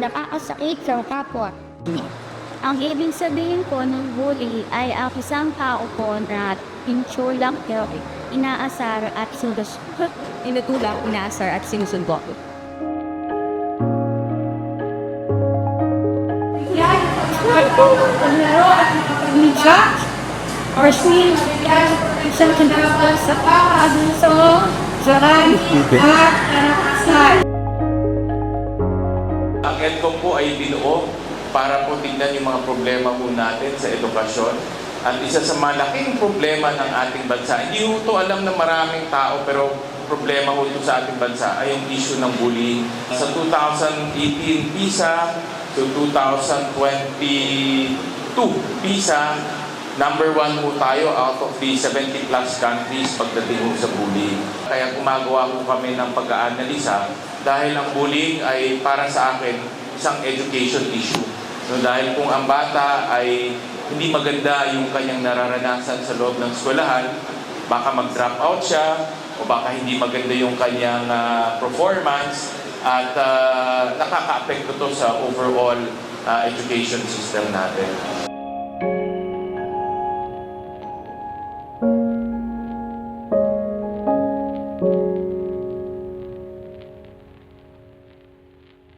nakakasakit sa kapwa. Ang ibig sabihin po ng bully ay ang isang tao po na insulang pero inaasar at sinus inutulak, inaasar at sinusundo. or sweet isang tinapos sa paaduso sa at nakasal. Ang EDCOM po ay binuo para po tingnan yung mga problema po natin sa edukasyon. At isa sa malaking problema ng ating bansa, hindi po ito alam ng maraming tao pero problema po ito sa ating bansa ay yung issue ng bullying. Sa 2018 PISA to 2022 PISA, number one po tayo out of the 70 plus countries pagdating sa bullying. Kaya gumagawa po kami ng pag-aanalisa dahil ang bullying ay para sa akin isang education issue. So dahil kung ang bata ay hindi maganda yung kanyang nararanasan sa loob ng eskwelahan, baka mag-drop out siya o baka hindi maganda yung kanyang ah, performance at uh, nakaka-apekto to sa overall ah, education system natin.